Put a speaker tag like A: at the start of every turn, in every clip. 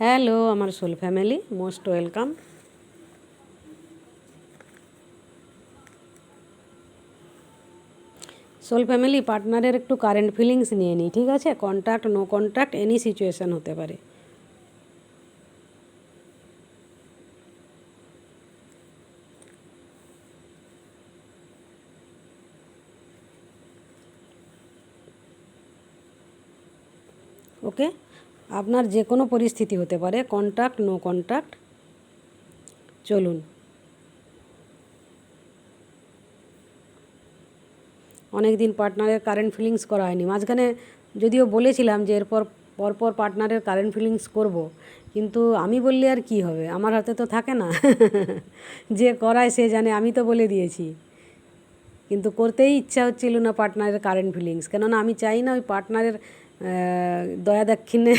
A: Hello, আমার soul family, most welcome. Soul family, পার্টনারের একটু কারেন্ট ফিলিংস নিয়ে নিই, ঠিক আছে? Contact no contact any situation হতে পারে। ওকে? আপনার যে কোনো পরিস্থিতি হতে পারে কন্ট্যাক্ট নো কন্ট্যাক্ট চলুন। অনেক দিন পার্টনারের কারেন্ট ফিলিংস করা হয়নি। মাঝখানে যদিও বলেছিলাম যে এরপর, পরপর পার্টনারের কারেন্ট ফিলিংস করব, কিন্তু আমি বললে আর কি হবে? আমার হাতে তো থাকে না। যে করায় সে জানে, আমি তো বলে দিয়েছি। কিন্তু করতেই ইচ্ছা হচ্ছিল না পার্টনারের কারেন্ট ফিলিংস কেননা আমি চাই না ওই পার্টনারের দয়া দাক্ষিণ্যে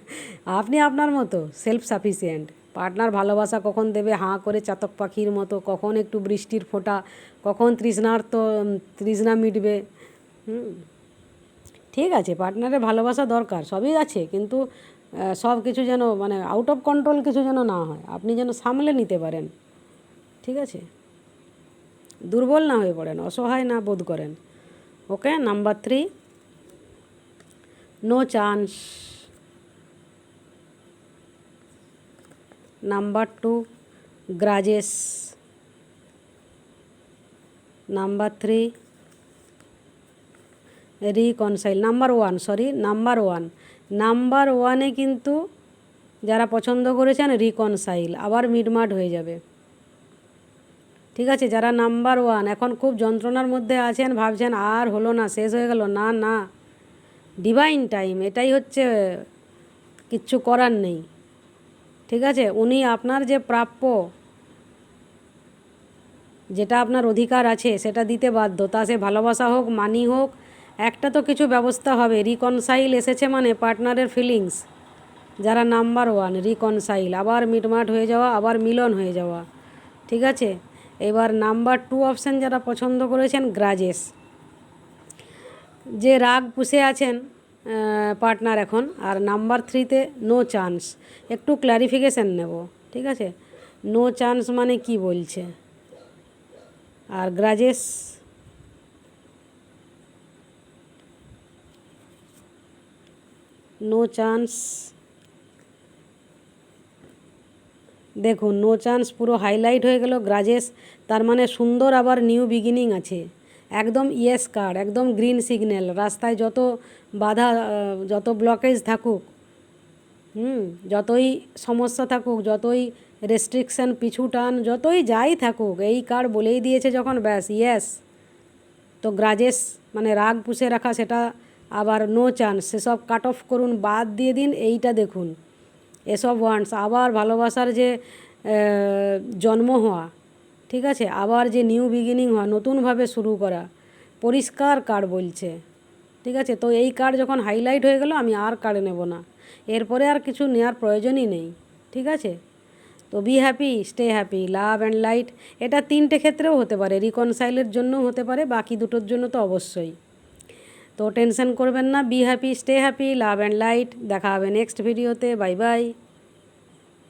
A: আপনি আপনার মতো সেলফ সাফিসিয়েন্ট পার্টনার ভালোবাসা কখন দেবে, হাঁ করে চাতক পাখির মতো, কখন একটু বৃষ্টির ফোঁটা, কখন তৃষ্ণার তো তৃষ্ণা মিটবে ঠিক আছে পার্টনারের ভালোবাসা দরকার, সবই আছে, কিন্তু সব কিছু যেন মানে আউট অফ কন্ট্রোল কিছু যেন না হয়, আপনি যেন সামলে নিতে পারেন। ঠিক আছে? দুর্বল না হয়ে পড়েন, অসহায় না বোধ করেন। Okay? Number three. No chance. Number two, grudges. Number three, reconcile. Number one, sorry, number one. Number ওয়ানে কিন্তু যারা পছন্দ করেছেন, রিকনসাইল। আবার মিটমাট হয়ে যাবে। ঠিক আছে, যারা নাম্বার ওয়ান এখন খুব যন্ত্রণার মধ্যে আছেন, ভাবছেন আর হলো না, শেষ হয়ে গেল, না না। ডিভাইন টাইম এটাই হচ্ছে, কিচ্ছু করার নেই। ঠিক আছে, উনি আপনার যে প্রাপ্য, যেটা আপনার অধিকার আছে, সেটা দিতে বাধ্য। তা সে ভালোবাসা হোক, মানি হোক, একটা তো কিছু ব্যবস্থা হবে। রিকনসাইল এসেছে মানে পার্টনারের ফিলিংস যারা নাম্বার ওয়ান রিকনসাইল আবার মিটমাট হয়ে যাওয়া, আবার মিলন হয়ে যাওয়া। ঠিক আছে? এবার নাম্বার টু অপশান যারা পছন্দ করেছেন গ্রাজেস যে রাগ পুষে আছেন পার্টনার এখন, আর নাম্বার থ্রিতে নো চান্স। একটু ক্ল্যারিফিকেশান নেব, ঠিক আছে? নো চান্স মানে কি বলছে? আর গ্রাজেস নো চান্স দেখুন নো চান্স পুরো হাইলাইট হয়ে গেল গ্রাজেস তার মানে সুন্দর আবার নিউ বিগিনিং আছে। একদম ইয়েস কার্ড একদম গ্রিন সিগন্যাল রাস্তায় যত বাধা যত ব্লকেজ থাকুক, হুম, যতই সমস্যা থাকুক, যতই রেস্ট্রিকশান পিছু টান, যতই যাই থাকুক, এই কার্ড বলেই দিয়েছে যখন ব্যাস ইয়েস তো গ্রাজেস মানে রাগ পুষে রাখা, সেটা আবার নো চান্স সেসব কাট অফ করুন, বাদ দিয়ে দিন, এইটা দেখুন। এসব ওয়ান্টস, আবার ভালোবাসার যে জন্ম হওয়া, ঠিক আছে? আবার যে নিউ বিগিনিং হওয়া, নতুনভাবে শুরু করা, পরিষ্কার কার্ড বলছে, ঠিক আছে? তো এই কার্ড যখন হাইলাইট হয়ে গেল, আমি আর কার্ড নেব না। এরপরে আর কিছু নেওয়ার প্রয়োজনই নেই, ঠিক আছে? তো be happy stay happy love and light এটা তিনটে ক্ষেত্রেও হতে পারে। রিকনসাইলের জন্যও হতে পারে, বাকি দুটোর জন্য তো অবশ্যই। তো টেনশন করবেন না be happy stay happy love and light দেখা হবে নেক্সট ভিডিওতে বাই বাই